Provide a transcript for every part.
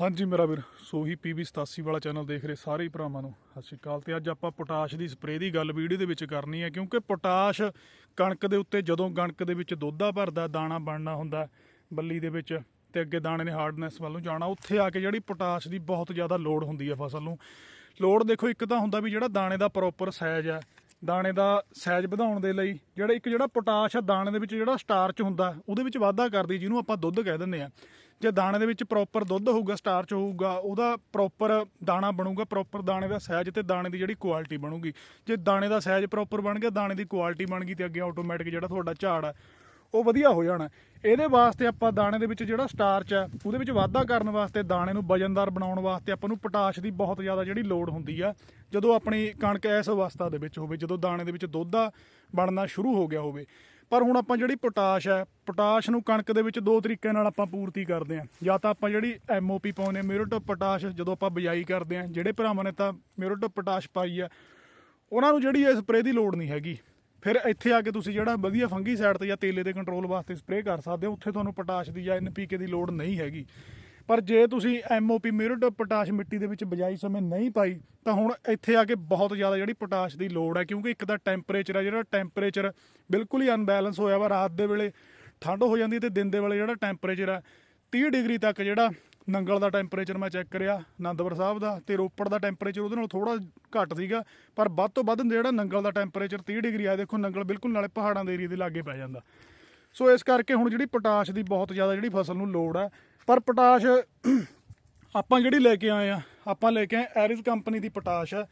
ਹਾਂਜੀ ਮੇਰਾ ਵੀਰ ਸੋਹੀ ਪੀਬੀ 87 ਵਾਲਾ ਚੈਨਲ ਦੇਖ ਰਹੇ ਸਾਰੇ ਭਰਾਵਾਂ ਨੂੰ। ਸਤਿ ਸ਼੍ਰੀ ਅਕਾਲ ਤੇ ਅੱਜ ਆਪਾਂ ਪੋਟਾਸ਼ ਦੀ ਸਪਰੇਅ ਦੀ ਗੱਲ ਵੀਡੀਓ ਦੇ ਵਿੱਚ ਕਰਨੀ ਹੈ, ਕਿਉਂਕਿ ਪੋਟਾਸ਼ ਕਣਕ ਦੇ ਉੱਤੇ ਜਦੋਂ ਕਣਕ ਦੇ ਵਿੱਚ ਦੁੱਧਾ ਭਰਦਾ, ਦਾਣਾ ਬਣਨਾ ਹੁੰਦਾ ਬੱਲੀ ਦੇ ਵਿੱਚ ਤੇ ਅੱਗੇ ਦਾਣੇ ਨੇ ਹਾਰਡਨੈਸ ਵੱਲ ਨੂੰ ਜਾਣਾ, ਉੱਥੇ ਆ ਕੇ ਜਿਹੜੀ ਪੋਟਾਸ਼ ਦੀ ਬਹੁਤ ਜ਼ਿਆਦਾ ਲੋੜ ਹੁੰਦੀ ਹੈ ਫਸਲ ਨੂੰ। ਲੋੜ ਦੇਖੋ ਇੱਕ ਤਾਂ ਹੁੰਦਾ ਵੀ ਜਿਹੜਾ ਦਾਣੇ ਦਾ ਪ੍ਰੋਪਰ ਸਾਈਜ਼ ਹੈ, ਦਾਣੇ ਦਾ ਸਾਈਜ਼ ਵਧਾਉਣ ਦੇ ਲਈ ਜਿਹੜਾ ਇੱਕ ਜਿਹੜਾ ਪੋਟਾਸ਼ ਆ, ਦਾਣੇ ਦੇ ਵਿੱਚ ਜਿਹੜਾ ਸਟਾਰਚ ਹੁੰਦਾ, ਉਹਦੇ ਵਿੱਚ ਵਾਧਾ ਕਰਦੀ ਜਿਹਨੂੰ ਆਪਾਂ ਦੁੱਧ ਕਹਿ ਦਿੰਦੇ ਆ ਜੇ ਦਾਣੇ ਦੇ ਵਿੱਚ ਪ੍ਰੋਪਰ ਦੁੱਧ ਹੋਊਗਾ ਸਟਾਰਚ ਹੋਊਗਾ, ਉਹਦਾ ਪ੍ਰੋਪਰ ਦਾਣਾ ਬਣੂਗਾ ਪ੍ਰੋਪਰ ਦਾਣੇ ਦਾ ਸਾਈਜ਼ ਤੇ ਦਾਣੇ ਦੀ ਜਿਹੜੀ ਕੁਆਲਿਟੀ ਬਣੂਗੀ। ਜੇ ਦਾਣੇ ਦਾ ਸਾਈਜ਼ ਪ੍ਰੋਪਰ ਬਣ ਗਿਆ, ਦਾਣੇ ਦੀ ਕੁਆਲਿਟੀ ਬਣ ਗਈ ਤੇ ਅੱਗੇ ਆਟੋਮੈਟਿਕ ਜਿਹੜਾ ਤੁਹਾਡਾ ਝਾੜ ਆ, ਉਹ ਵਧੀਆ ਹੋ ਜਾਣਾ। ਇਹਦੇ ਵਾਸਤੇ ਆਪਾਂ ਦਾਣੇ ਦੇ ਵਿੱਚ ਜਿਹੜਾ ਸਟਾਰਚ ਹੈ ਉਹਦੇ ਵਿੱਚ ਵਾਧਾ ਕਰਨ ਵਾਸਤੇ ਦਾਣੇ ਨੂੰ ਵਜਨਦਾਰ ਬਣਾਉਣ ਵਾਸਤੇ ਆਪਾਂ ਨੂੰ ਪੋਟਾਸ਼ ਦੀ ਬਹੁਤ ਜ਼ਿਆਦਾ ਜਿਹੜੀ ਲੋੜ ਹੁੰਦੀ ਆ, ਜਦੋਂ ਆਪਣੀ ਕਣਕ ਇਸ ਅਵਸਥਾ ਦੇ ਵਿੱਚ ਹੋਵੇ, ਜਦੋਂ ਦਾਣੇ ਦੇ ਵਿੱਚ ਦੁੱਧ ਆ, ਬਣਨਾ ਸ਼ੁਰੂ ਹੋ ਗਿਆ ਹੋਵੇ। ਪਰ ਹੁਣ ਆਪਾਂ ਜਿਹੜੀ ਪੋਟਾਸ਼ ਹੈ, ਪੋਟਾਸ਼ ਨੂੰ ਕਣਕ ਦੇ ਵਿੱਚ ਦੋ ਤਰੀਕੇ ਨਾਲ ਆਪਾਂ ਪੂਰਤੀ ਕਰਦੇ ਆਂ ਜਾਂ ਤਾਂ ਆਪਾਂ ਜਿਹੜੀ ਐਮਓਪੀ ਪਾਉਂਦੇ ਮਿਰਟ ਪੋਟਾਸ਼ ਜਦੋਂ ਆਪਾਂ ਬਿਜਾਈ ਕਰਦੇ ਆਂ ਜਿਹੜੇ ਭਰਾਵਾਂ ਨੇ ਤਾਂ ਮਿਊਰਟ ਪੋਟਾਸ਼ ਪਾਈ ਆ, ਉਹਨਾਂ ਨੂੰ ਜਿਹੜੀ ਇਹ ਸਪਰੇਅ ਦੀ ਲੋੜ ਨਹੀਂ ਹੈਗੀ। ਫਿਰ ਇੱਥੇ ਆ ਕੇ ਤੁਸੀਂ ਜਿਹੜਾ ਵਧੀਆ ਫੰਗੀ ਸਾਈਡ ਤੇ ਜਾਂ ਤੇਲੇ ਦੇ ਕੰਟਰੋਲ ਵਾਸਤੇ ਸਪਰੇਅ ਕਰ ਸਕਦੇ ਹੋ, ਉੱਥੇ ਤੁਹਾਨੂੰ ਪੋਟਾਸ਼ ਦੀ ਜਾਂ ਐਨਪੀਕੇ ਦੀ ਲੋੜ ਨਹੀਂ ਹੈਗੀ। ਪਰ ਜੇ ਤੁਸੀਂ ਐਮਓਪੀ ਮਿਰਟ ਪੋਟਾਸ਼ ਮਿੱਟੀ ਦੇ ਵਿੱਚ ਬਜਾਈ ਸਮੇਂ ਨਹੀਂ ਪਾਈ, ਤਾਂ ਹੁਣ ਇੱਥੇ ਆ ਕੇ ਬਹੁਤ ਜ਼ਿਆਦਾ ਜਿਹੜੀ ਪੋਟਾਸ਼ ਦੀ ਲੋੜ ਹੈ, ਕਿਉਂਕਿ ਇੱਕ ਤਾਂ ਟੈਂਪਰੇਚਰ ਹੈ ਜਿਹੜਾ ਟੈਂਪਰੇਚਰ ਬਿਲਕੁਲ ਹੀ ਅਨਬੈਲੈਂਸ ਹੋਇਆ ਵਾ, ਰਾਤ ਦੇ ਵੇਲੇ ਠੰਡ ਹੋ ਜਾਂਦੀ ਤੇ ਦਿਨ ਦੇ ਵੇਲੇ ਜਿਹੜਾ ਟੈਂਪਰੇਚਰ ਹੈ 30 ਡਿਗਰੀ ਤੱਕ ਜਿਹੜਾ ਨੰਗਲ ਦਾ ਟੈਂਪਰੇਚਰ ਮੈਂ ਚੈੱਕ ਕਰਿਆ, ਆਨੰਦਪੁਰ ਸਾਹਿਬ ਦਾ ਤੇ ਰੋਪੜ ਦਾ ਟੈਂਪਰੇਚਰ ਉਹਦੇ ਨਾਲ ਥੋੜਾ ਘੱਟ ਸੀਗਾ, ਪਰ ਵੱਧ ਤੋਂ ਵੱਧ ਜਿਹੜਾ ਨੰਗਲ ਦਾ ਟੈਂਪਰੇਚਰ 30 ਡਿਗਰੀ ਆ ਦੇਖੋ ਨੰਗਲ ਬਿਲਕੁਲ ਨਾਲੇ ਪਹਾੜਾਂ ਦੇ ਏਰੀਆ ਦੇ ਲਾਗੇ ਪੈ ਜਾਂਦਾ। ਸੋ ਇਸ ਕਰਕੇ ਹੁਣ ਜਿਹੜੀ ਪੋਟਾਸ਼ ਦੀ ਬਹੁਤ ਜ਼ਿਆਦਾ ਜਿਹੜੀ ਫਸਲ ਨੂੰ ਲੋੜ ਹੈ ਪਰ ਪੋਟਾਸ਼ ਆਪਾਂ ਜਿਹੜੀ ਲੈ ਕੇ ਆਏ ਆ, ਆਪਾਂ ਲੈ ਕੇ ਆਏ ਐਰਿਸ ਕੰਪਨੀ ਦੀ ਪੋਟਾਸ਼ ਹੈ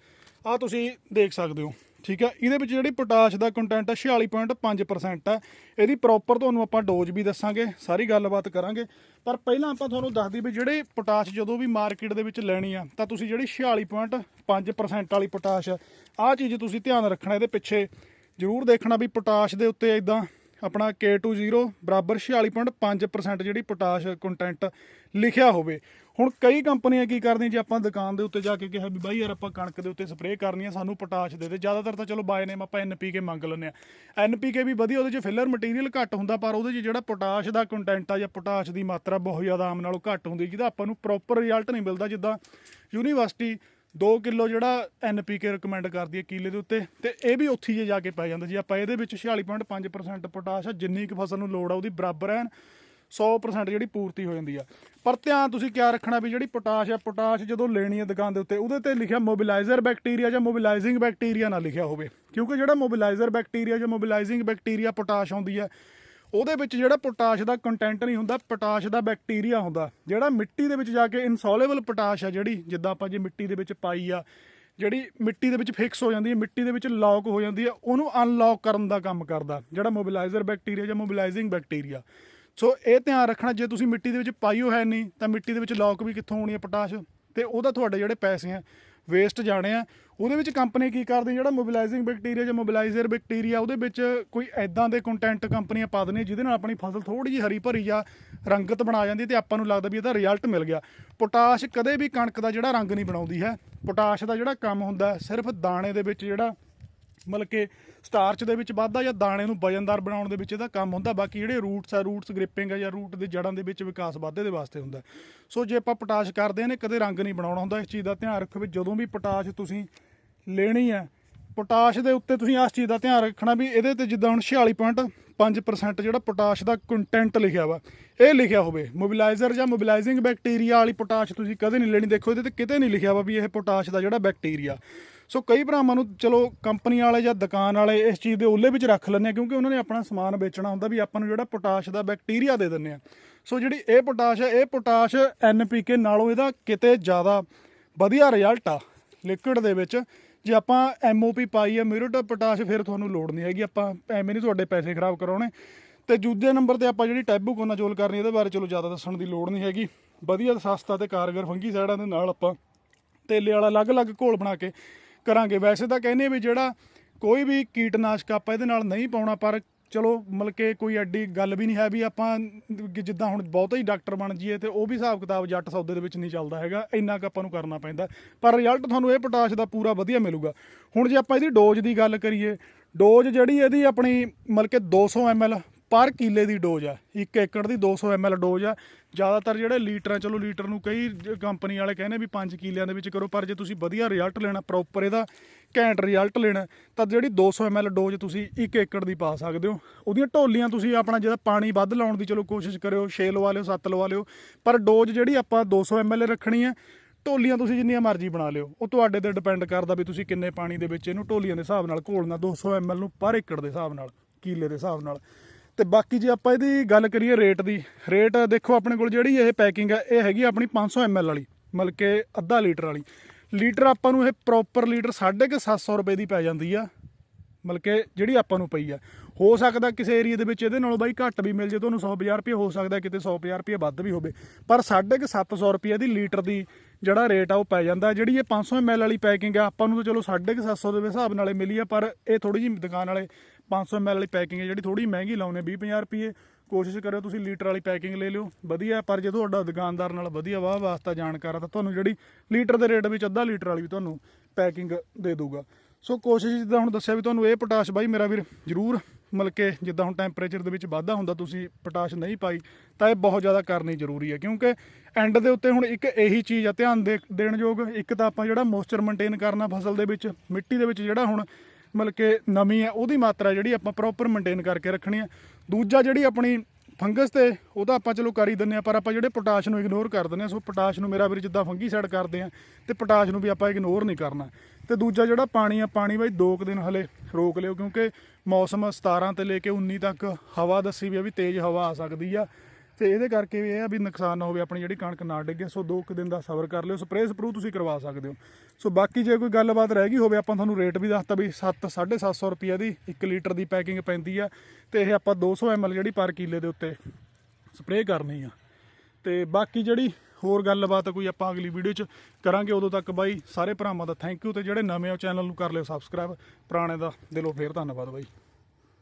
ਆ ਤੁਸੀਂ ਦੇਖ ਸਕਦੇ ਹੋ, ਠੀਕ ਹੈ ਇਹਦੇ ਵਿੱਚ ਜਿਹੜੀ ਪੋਟਾਸ਼ ਦਾ ਕੰਟੈਂਟ ਹੈ 46.5% ਹੈ ਇਹਦੀ ਪ੍ਰੋਪਰ ਤੁਹਾਨੂੰ ਆਪਾਂ ਡੋਜ਼ ਵੀ ਦੱਸਾਂਗੇ, ਸਾਰੀ ਗੱਲਬਾਤ ਕਰਾਂਗੇ। ਪਰ ਪਹਿਲਾਂ ਆਪਾਂ ਤੁਹਾਨੂੰ ਦੱਸ ਦਈਏ ਵੀ ਜਿਹੜੇ ਪੋਟਾਸ਼ ਜਦੋਂ ਵੀ ਮਾਰਕੀਟ ਦੇ ਵਿੱਚ ਲੈਣੀ ਆ, ਤਾਂ ਤੁਸੀਂ ਜਿਹੜੀ 46.5% ਵਾਲੀ ਪੋਟਾਸ਼ ਆਹ ਚੀਜ਼ ਤੁਸੀਂ ਧਿਆਨ ਰੱਖਣਾ ਇਹਦੇ ਪਿੱਛੇ। ਜ਼ਰੂਰ ਦੇਖਣਾ ਵੀ ਪੋਟਾਸ਼ ਦੇ ਉੱਤੇ ਇਦਾਂ ਆਪਣਾ K20 ਬਰਾਬਰ 46.5% ਜਿਹੜੀ ਪੋਟਾਸ਼ ਕੰਟੈਂਟ ਲਿਖਿਆ ਹੋਵੇ। ਹੁਣ ਕਈ ਕੰਪਨੀਆਂ ਕੀ ਕਰਦੀਆਂ, ਜੇ ਆਪਾਂ ਦੁਕਾਨ ਦੇ ਉੱਤੇ ਜਾ ਕੇ ਕਿਹਾ ਵੀ ਬਾਈ ਯਾਰ ਆਪਾਂ ਕਣਕ ਦੇ ਉੱਤੇ ਸਪਰੇਅ ਕਰਨੀ ਆ, ਸਾਨੂੰ ਪੋਟਾਸ਼ ਦੇ ਦੇ। ਜ਼ਿਆਦਾਤਰ ਤਾਂ ਚਲੋ ਬਾਏ ਨੇਮ ਆਪਾਂ NPK ਮੰਗ ਲੈਂਦੇ ਆ। NPK ਵੀ ਵਧੀਆ, ਉਹਦੇ 'ਚ ਫਿਲਰ ਮਟੀਰੀਅਲ ਘੱਟ ਹੁੰਦਾ, ਪਰ ਉਹਦੇ 'ਚ ਜਿਹੜਾ ਪੋਟਾਸ਼ ਦਾ ਕੰਟੈਂਟ ਆ ਜਾਂ ਪੋਟਾਸ਼ ਦੀ ਮਾਤਰਾ ਬਹੁਤ ਜ਼ਿਆਦਾ ਆਮ ਨਾਲੋਂ ਘੱਟ ਹੁੰਦੀ, ਜਿਹਦਾ ਆਪਾਂ ਨੂੰ ਪ੍ਰੋਪਰ ਰਿਜ਼ਲਟ ਨਹੀਂ ਮਿਲਦਾ, ਜਿੱਦਾਂ ਯੂਨੀਵਰਸਿਟੀ 2 ਕਿਲੋ ਜਿਹੜਾ NPK ਰეკਮੈਂਡ ਕਰਦੀ ਹੈ ਕਿਲੇ ਦੇ ਉੱਤੇ, ਤੇ ਇਹ ਵੀ ਉੱਥੇ ਹੀ ਜੇ ਜਾ ਕੇ ਪੈ ਜਾਂਦਾ ਜੀ ਆਪਾਂ ਇਹਦੇ ਵਿੱਚ 46.5% ਪੋਟਾਸ਼ ਆ, ਜਿੰਨੀ ਕੁ ਫਸਲ ਨੂੰ ਲੋੜ ਆ, ਉਹਦੀ ਬਰਾਬਰ ਐਨ 100% ਜਿਹੜੀ ਪੂਰਤੀ ਹੋ ਜਾਂਦੀ ਆ। ਪਰ ਧਿਆਨ ਤੁਸੀਂ ਕਿਆ ਰੱਖਣਾ ਵੀ ਜਿਹੜੀ ਪੋਟਾਸ਼ ਆ, ਪੋਟਾਸ਼ ਜਦੋਂ ਲੈਣੀ ਹੈ ਦੁਕਾਨ ਦੇ ਉੱਤੇ, ਉਹਦੇ ਤੇ ਲਿਖਿਆ ਮੋਬਿਲਾਈਜ਼ਰ ਬੈਕਟੀਰੀਆ ਜਾਂ ਮੋਬਿਲਾਈਜ਼ਿੰਗ ਬੈਕਟੀਰੀਆ ਨਾ ਲਿਖਿਆ ਹੋਵੇ। ਕਿਉਂਕਿ ਜਿਹੜਾ ਮੋਬਿਲਾਈਜ਼ਰ ਬੈਕਟੀਰੀਆ ਜਾਂ ਮੋਬਿਲਾਈਜ਼ਿੰਗ ਬੈਕਟੀਰੀਆ ਪੋਟਾਸ਼ ਆਉਂਦੀ ਹੈ ਉਹਦੇ ਵਿੱਚ ਜਿਹੜਾ ਪੋਟਾਸ਼ ਦਾ ਕੰਟੈਂਟ ਨਹੀਂ ਹੁੰਦਾ, ਪੋਟਾਸ਼ ਦਾ ਬੈਕਟੀਰੀਆ ਹੁੰਦਾ, ਜਿਹੜਾ ਮਿੱਟੀ ਦੇ ਵਿੱਚ ਜਾ ਕੇ ਇਨਸੋਲੇਬਲ ਪੋਟਾਸ਼ ਆ ਜਿਹੜੀ, ਜਿੱਦਾਂ ਆਪਾਂ ਜੇ ਮਿੱਟੀ ਦੇ ਵਿੱਚ ਪਾਈ ਆ, ਜਿਹੜੀ ਮਿੱਟੀ ਦੇ ਵਿੱਚ ਫਿਕਸ ਹੋ ਜਾਂਦੀ ਹੈ, ਮਿੱਟੀ ਦੇ ਵਿੱਚ ਲੌਕ ਹੋ ਜਾਂਦੀ ਹੈ, ਉਹਨੂੰ ਅਨਲੌਕ ਕਰਨ ਦਾ ਕੰਮ ਕਰਦਾ, ਜਿਹੜਾ ਮੋਬਿਲਾਈਜ਼ਰ ਬੈਕਟੀਰੀਆ ਜਾਂ ਮੋਬਿਲਾਈਜ਼ਿੰਗ ਬੈਕਟੀਰੀਆ ਸੋ ਇਹ ਧਿਆਨ ਰੱਖਣਾ, ਜੇ ਤੁਸੀਂ ਮਿੱਟੀ ਦੇ ਵਿੱਚ ਪਾਈਓ ਹੈ ਨਹੀਂ, ਤਾਂ ਮਿੱਟੀ ਦੇ ਵਿੱਚ ਲੌਕ ਵੀ ਕਿੱਥੋਂ ਹੋਣੀ ਹੈ ਪੋਟਾਸ਼? ਤੇ ਉਹਦਾ ਤੁਹਾਡੇ ਜਿਹੜੇ ਪੈਸੇ ਆ ਵੇਸਟ ਜਾਣੇ ਆ। ਉਹਦੇ ਵਿੱਚ ਕੰਪਨੀ ਕੀ ਕਰਦੀ? ਜਿਹੜਾ ਮੋਬਿਲਾਈਜ਼ਿੰਗ ਬੈਕਟੀਰੀਆ ਜਾਂ ਮੋਬਿਲਾਈਜ਼ਰ ਬੈਕਟੀਰੀਆ ਉਹਦੇ ਵਿੱਚ ਕੋਈ ਐਦਾਂ ਦੇ ਕੰਟੈਂਟ ਕੰਪਨੀਆਂ ਪਾ ਦਿੰਦੀਆਂ ਜਿਹਦੇ ਨਾਲ ਆਪਣੀ ਫਸਲ ਥੋੜੀ ਜਿਹੀ ਹਰੀ ਭਰੀ ਜਾਂ ਰੰਗਤ ਬਣਾ ਜਾਂਦੀ ਤੇ ਆਪਾਂ ਨੂੰ ਲੱਗਦਾ ਵੀ ਇਹਦਾ ਰਿਜ਼ਲਟ ਮਿਲ ਗਿਆ। ਪੋਟਾਸ਼ ਕਦੇ ਵੀ ਕਣਕ ਦਾ ਜਿਹੜਾ ਰੰਗ ਨਹੀਂ ਬਣਾਉਂਦੀ ਹੈ। ਪੋਟਾਸ਼ ਦਾ ਜਿਹੜਾ ਕੰਮ ਹੁੰਦਾ ਸਿਰਫ ਦਾਣੇ ਦੇ ਵਿੱਚ ਜਿਹੜਾ ਮਤਲਬ ਕਿ ਸਟਾਰਚ ਦੇ ਵਿੱਚ ਵਾਧਾ ਜਾਂ ਦਾਣੇ ਨੂੰ ਵਜਨਦਾਰ ਬਣਾਉਣ ਦੇ ਵਿੱਚ ਇਹਦਾ ਕੰਮ ਹੁੰਦਾ, ਬਾਕੀ ਜਿਹੜੇ ਰੂਟਸ ਆ, ਰੂਟਸ ਗ੍ਰਿਪਿੰਗ ਆ ਜਾਂ ਰੂਟ ਦੇ ਜੜਾਂ ਦੇ ਵਿੱਚ ਵਿਕਾਸ ਵਾਧੇ ਦੇ ਵਾਸਤੇ ਹੁੰਦਾ। ਸੋ ਜੇ ਆਪਾਂ ਪੋਟਾਸ਼ ਕਰਦੇ ਨੇ ਕਦੇ ਰੰਗ ਨਹੀਂ ਬਣਾਉਣਾ ਹੁੰਦਾ ਇਸ ਚੀਜ਼ ਦਾ ਧਿਆਨ ਰੱਖੋ ਵੀ ਜਦੋਂ ਵੀ ਪੋਟਾਸ਼ ਤੁਸੀਂ ਲੈਣੀ ਹੈ, ਪੋਟਾਸ਼ ਦੇ ਉੱਤੇ ਤੁਸੀਂ ਇਸ ਚੀਜ਼ ਦਾ ਧਿਆਨ ਰੱਖਣਾ ਵੀ ਇਹਦੇ ਤੇ ਜਿੱਦਾਂ ਹੁਣ 46.5% ਜਿਹੜਾ ਪੋਟਾਸ਼ ਦਾ ਕੰਟੈਂਟ ਲਿਖਿਆ ਵਾ, ਇਹ ਲਿਖਿਆ ਹੋਵੇ ਮੋਬਿਲਾਈਜ਼ਰ ਜਾਂ ਮੋਬਿਲਾਈਜ਼ਿੰਗ ਬੈਕਟੀਰੀਆ ਵਾਲੀ ਪੋਟਾਸ਼ ਤੁਸੀਂ ਕਦੇ ਨਹੀਂ ਲੈਣੀ, ਦੇਖੋ ਇਹਦੇ ਤੇ ਕਿਤੇ ਨਹੀਂ ਲਿਖਿਆ ਵਾ ਵੀ ਇਹ ਪੋਟਾਸ਼ ਦਾ ਜਿਹੜਾ ਬੈਕਟੀਰੀਆ ਸੋ ਕਈ ਭਰਾਵਾਂ ਨੂੰ ਚਲੋ ਕੰਪਨੀ ਵਾਲੇ ਜਾਂ ਦੁਕਾਨ ਵਾਲੇ ਇਸ ਚੀਜ਼ ਦੇ ਉੱਲੇ ਵਿੱਚ ਰੱਖ ਲੈਂਦੇ ਆ, ਕਿਉਂਕਿ ਉਹਨਾਂ ਨੇ ਆਪਣਾ ਸਮਾਨ ਵੇਚਣਾ ਹੁੰਦਾ ਵੀ ਆਪਾਂ ਨੂੰ ਜਿਹੜਾ ਪੋਟਾਸ਼ ਦਾ ਬੈਕਟੀਰੀਆ ਦੇ ਦਿੰਦੇ ਆ। ਸੋ ਜਿਹੜੀ ਇਹ ਪੋਟਾਸ਼ ਹੈ ਇਹ ਪੋਟਾਸ਼ ਐਨਪੀਕੇ ਨਾਲੋਂ ਇਹਦਾ ਕਿਤੇ ਜ਼ਿਆਦਾ ਵਧੀਆ ਰਿਜ਼ਲਟ ਆ ਲਿਕਵਿਡ ਦੇ ਵਿੱਚ। ਜੇ ਆਪਾਂ ਐਮਓਪੀ ਪਾਈ ਹੈ ਮਿਰਟ ਪੋਟਾਸ਼ ਫਿਰ ਤੁਹਾਨੂੰ ਲੋੜ ਨਹੀਂ ਹੈਗੀ, ਆਪਾਂ ਐਵੇਂ ਨਹੀਂ ਤੁਹਾਡੇ ਪੈਸੇ ਖਰਾਬ ਕਰਾਉਣੇ। ਤੇ ਦੂਜੇ ਨੰਬਰ ਤੇ ਆਪਾਂ ਜਿਹੜੀ ਟੈਬੂ ਕੋਨਾਜੋਲ ਕਰਨੀ, ਇਹਦੇ ਬਾਰੇ ਚਲੋ ਜ਼ਿਆਦਾ ਦੱਸਣ ਦੀ ਲੋੜ ਨਹੀਂ ਹੈਗੀ। ਵਧੀਆ, ਸਸਤਾ ਤੇ ਕਾਰਗਰ ਫੰਗੀ ਸਾਈਡਾਂ ਦੇ ਨਾਲ ਆਪਾਂ ਤੇਲੇ ਵਾਲਾ ਅਲੱਗ-ਅਲੱਗ ਘੋਲ ਬਣਾ ਕੇ ਕਰਾਂਗੇ। ਵੈਸੇ ਤਾਂ ਕਹਿੰਦੇ ਵੀ ਜਿਹੜਾ ਕੋਈ ਵੀ ਕੀਟਨਾਸ਼ਕ ਆਪਾਂ ਇਹਦੇ ਨਾਲ ਨਹੀਂ ਪਾਉਣਾ, ਪਰ ਚਲੋ ਮਤਲਬ ਕਿ ਕੋਈ ਐਡੀ ਗੱਲ ਵੀ ਨਹੀਂ ਹੈ ਵੀ ਆਪਾਂ ਜਿੱਦਾਂ ਹੁਣ ਬਹੁਤਾ ਹੀ ਡਾਕਟਰ ਬਣ ਜਾਈਏ ਤੇ ਉਹ ਵੀ ਹਿਸਾਬ ਕਿਤਾਬ ਜੱਟ ਸੌਦੇ ਦੇ ਵਿੱਚ ਨਹੀਂ ਚੱਲਦਾ ਹੈਗਾ, ਇੰਨਾ ਕੁ ਆਪਾਂ ਨੂੰ ਕਰਨਾ ਪੈਂਦਾ। ਪਰ ਰਿਜ਼ਲਟ ਤੁਹਾਨੂੰ ਇਹ ਪੋਟਾਸ਼ ਦਾ ਪੂਰਾ ਵਧੀਆ ਮਿਲੂਗਾ। ਹੁਣ ਜੇ ਆਪਾਂ ਇਹਦੀ ਡੋਜ਼ ਦੀ ਗੱਲ ਕਰੀਏ ਡੋਜ਼ ਜਿਹੜੀ ਇਹਦੀ ਆਪਣੀ ਮਤਲਬ ਕਿ 200 ml ਪਰ ਕਿੱਲੇ ਦੀ ਡੋਜ਼ ਆ। 1 ਏਕੜ ਦੀ 200 ml ਡੋਜ਼ ਆ। ਜ਼ਿਆਦਾਤਰ ਜਿਹੜੇ ਲੀਟਰਾਂ, ਚਲੋ ਲੀਟਰ ਨੂੰ ਕਈ ਕੰਪਨੀ ਵਾਲੇ ਕਹਿੰਦੇ ਵੀ 5 ਕਿੱਲਿਆਂ ਦੇ ਵਿੱਚ ਕਰੋ, ਪਰ ਜੇ ਤੁਸੀਂ ਵਧੀਆ ਰਿਜ਼ਲਟ ਲੈਣਾ ਪ੍ਰੋਪਰ ਇਹਦਾ ਘੈਂਟ ਰਿਜ਼ਲਟ ਲੈਣਾ, ਤਾਂ ਜਿਹੜੀ 200 ml ਡੋਜ਼ ਤੁਸੀਂ 1 ਏਕੜ ਦੀ ਪਾ ਸਕਦੇ ਹੋ। ਉਹਦੀਆਂ ਢੋਲੀਆਂ ਤੁਸੀਂ ਆਪਣਾ ਜਿਹੜਾ ਪਾਣੀ ਵੱਧ ਲਾਉਣ ਦੀ ਚਲੋ ਕੋਸ਼ਿਸ਼ ਕਰਿਓ 6 ਲਵਾ ਲਿਓ 7 ਲਵਾ ਲਿਓ, ਪਰ ਡੋਜ਼ ਜਿਹੜੀ ਆਪਾਂ 200 ml ਰੱਖਣੀ ਹੈ ਢੋਲੀਆਂ ਤੁਸੀਂ ਜਿੰਨੀਆਂ ਮਰਜ਼ੀ ਬਣਾ ਲਿਓ। ਉਹ ਤੁਹਾਡੇ ਤੇ ਡਿਪੈਂਡ ਕਰਦਾ ਵੀ ਤੁਸੀਂ ਕਿੰਨੇ ਪਾਣੀ ਦੇ ਵਿੱਚ ਇਹਨੂੰ ਢੋਲੀਆਂ ਦੇ ਹਿਸਾਬ ਨਾਲ ਘੋਲਣਾ 200 ml ਨੂੰ ਪਰ ਏਕੜ ਦੇ ਹਿਸਾਬ ਨਾਲ, ਕਿਲੇ ਦੇ ਹਿਸਾਬ ਨਾਲ। ਤੇ ਬਾਕੀ ਜੇ ਆਪਾਂ ਇਹਦੀ ਗੱਲ ਕਰੀਏ ਰੇਟ ਦੀ, ਰੇਟ ਦੇਖੋ ਆਪਣੇ ਕੋਲ ਜਿਹੜੀ ਇਹ ਪੈਕਿੰਗ ਹੈ ਇਹ ਹੈਗੀ ਆਪਣੀ 500 ml ਵਾਲੀ, ਮਤਲਬ ਕਿ ਅੱਧਾ ਲੀਟਰ ਵਾਲੀ। ਲੀਟਰ ਆਪਾਂ ਨੂੰ ਇਹ ਪ੍ਰੋਪਰ ਲੀਟਰ 750 ਰੁਪਏ ਦੀ ਪੈ ਜਾਂਦੀ ਆ, ਮਤਲਬ ਕਿ ਜਿਹੜੀ ਆਪਾਂ ਨੂੰ ਪਈ ਆ। ਹੋ ਸਕਦਾ ਕਿਸੇ ਏਰੀਆ ਦੇ ਵਿੱਚ ਇਹਦੇ ਨਾਲੋਂ ਬਾਈ ਘੱਟ ਵੀ ਮਿਲ ਜੇ, ਤੁਹਾਨੂੰ 100 ਰੁਪਏ ਹੋ ਸਕਦਾ, ਕਿਤੇ 100 ਰੁਪਏ ਵੱਧ ਵੀ ਹੋਵੇ। ਪਰ 750 ਰੁਪਏ ਦੀ ਲੀਟਰ ਦੀ ਜਿਹੜਾ ਰੇਟ ਆ, ਉਹ ਪੈ ਜਾਂਦਾ। ਜਿਹੜੀ ਇਹ 500 ml ਵਾਲੀ ਪੈਕਿੰਗ ਆ, ਆਪਾਂ ਨੂੰ ਤਾਂ ਚਲੋ 750 ਦੇ ਹਿਸਾਬ ਨਾਲੇ ਮਿਲੀ ਆ, ਪਰ ਇਹ ਥੋੜੀ ਜਿਹੀ ਦੁਕਾਨ ਵਾਲੇ 500 ml ਵਾਲੀ ਪੈਕਿੰਗ ਹੈ, ਜਿਹੜੀ ਥੋੜੀ ਮਹਿੰਗੀ ਲਾਉਨੇ 20 50 ਰੁਪਏ ਕੋਸ਼ਿਸ਼ ਕਰਿਓ ਤੁਸੀਂ ਲੀਟਰ ਵਾਲੀ ਪੈਕਿੰਗ ਲੈ ਲਿਓ। ਵਧੀਆ, ਪਰ ਜੇ ਤੁਹਾਡਾ ਦੁਕਾਨਦਾਰ ਨਾਲ ਵਧੀਆ ਵਾਹ ਵਾਸਤਾ ਜਾਣਕਾਰ ਆ, ਤਾਂ ਤੁਹਾਨੂੰ ਜਿਹੜੀ ਲੀਟਰ ਦੇ ਰੇਟ ਵਿੱਚ ਅੱਧਾ ਲੀਟਰ ਵਾਲੀ ਵੀ ਤੁਹਾਨੂੰ ਪੈਕਿੰਗ ਦੇ ਦੂਗਾ ਸੋ ਕੋਸ਼ਿਸ਼ ਜਿੱਦਾਂ ਹੁਣ ਦੱਸਿਆ ਵੀ ਤੁਹਾਨੂੰ ਇਹ ਪੋਟਾਸ਼ ਬਾਈ ਮੇਰਾ ਵੀਰ ਜ਼ਰੂਰ ਮਤਲਬ ਕਿ ਜਿੱਦਾਂ ਹੁਣ ਟੈਂਪਰੇਚਰ ਦੇ ਵਿੱਚ ਵਾਧਾ ਹੁੰਦਾ, ਤੁਸੀਂ ਪੋਟਾਸ਼ ਨਹੀਂ ਪਾਈ, ਤਾਂ ਇਹ ਬਹੁਤ ਜ਼ਿਆਦਾ ਕਰਨੀ ਜ਼ਰੂਰੀ ਹੈ। ਕਿਉਂਕਿ ਐਂਡ ਦੇ ਉੱਤੇ ਹੁਣ ਇੱਕ ਇਹੀ ਚੀਜ਼ ਆ, ਧਿਆਨ ਦੇ, ਦੇਣ ਯੋਗ, ਇੱਕ ਤਾਂ ਆਪਾਂ ਜਿਹੜਾ ਮੋਇਸਚਰ ਮੇਨਟੇਨ ਕਰਨਾ ਫਸਲ ਦੇ ਵਿੱਚ, ਮਿੱਟੀ ਦੇ ਵਿੱਚ ਜਿਹੜਾ ਹੁਣ ਮਤਲਬ ਕਿ ਨਮੀ ਹੈ, ਉਹਦੀ ਮਾਤਰਾ ਜਿਹੜੀ ਆਪਾਂ ਪ੍ਰੋਪਰ ਮੇਨਟੇਨ ਕਰਕੇ ਰੱਖਣੀ ਹੈ। ਦੂਜਾ ਜਿਹੜੀ ਆਪਣੀ ਫੰਗਸ ਤੇ, ਉਹਦਾ ਆਪਾਂ ਚਲੋ ਕਰ ਹੀ ਦਿੰਨੇ ਆ ਪਰ ਆਪਾਂ ਜਿਹੜੇ ਪੋਟਾਸ਼ ਨੂੰ ਇਗਨੋਰ ਕਰ ਦਿੰਨੇ ਆ ਸੋ ਪੋਟਾਸ਼ ਨੂੰ ਮੇਰਾ ਵੀਰ ਜਿੱਦਾਂ ਫੰਗੀਸਾਈਡ ਕਰਦੇ ਆ ਤੇ ਪੋਟਾਸ਼ ਨੂੰ ਵੀ ਆਪਾਂ ਇਗਨੋਰ ਨਹੀਂ ਕਰਨਾ। ਤੇ ਦੂਜਾ ਜਿਹੜਾ ਪਾਣੀ ਆ, ਪਾਣੀ ਬਾਈ 2 ਕੁ ਦਿਨ ਹਲੇ ਰੋਕ ਲਿਓ, ਕਿਉਂਕਿ ਮੌਸਮ 17 ਤੇ ਲੈ ਕੇ 19 ਤੱਕ ਹਵਾ ਦੱਸੀ ਵੀ ਆ ਵੀ ਤੇਜ਼ ਹਵਾ ਆ ਸਕਦੀ ਆ। ਤੇ ਇਹਦੇ ਕਰਕੇ ਵੀ ਇਹ ਆ ਵੀ ਨੁਕਸਾਨ ਨਾ ਹੋਵੇ, ਆਪਣੀ ਜਿਹੜੀ ਕਣਕ ਨਾ ਡਿੱਗੇ, ਸੋ 2 ਕੁ ਦਿਨ ਦਾ ਸਬਰ ਕਰ ਲਿਓ, ਸਪਰੇਅ ਸਪਰੂ ਤੁਸੀਂ ਕਰਵਾ ਸਕਦੇ ਹੋ। ਸੋ ਬਾਕੀ ਜੇ ਕੋਈ ਗੱਲਬਾਤ ਰਹਿ ਗਈ ਹੋਵੇ, ਆਪਾਂ ਤੁਹਾਨੂੰ ਰੇਟ ਵੀ ਦੱਸਤਾ ਵੀ 7 750 ਰੁਪਏ ਦੀ 1 ਲੀਟਰ ਦੀ ਪੈਕਿੰਗ ਪੈਂਦੀ ਆ, ਤੇ ਇਹ ਆਪਾਂ 200 ml ਜਿਹੜੀ ਪਰ ਕਿੱਲੇ ਦੇ ਉੱਤੇ ਸਪਰੇਅ ਕਰਨੀ ਆ। ਤੇ ਬਾਕੀ ਜਿਹੜੀ ਹੋਰ ਗੱਲਬਾਤ ਕੋਈ ਆਪਾਂ ਅਗਲੀ ਵੀਡੀਓ 'ਚ ਕਰਾਂਗੇ, ਉਦੋਂ ਤੱਕ ਬਾਈ, ਸਾਰੇ ਭਰਾਵਾਂ ਦਾ ਥੈਂਕ ਯੂ ਤੇ ਜਿਹੜੇ ਨਵੇਂ ਆ ਚੈਨਲ ਨੂੰ ਕਰ ਲਿਓ ਸਬਸਕ੍ਰਾਈਬ ਪੁਰਾਣੇ ਦਾ ਦਿਲੋਂ ਫੇਰ ਧੰਨਵਾਦ ਬਾਈ।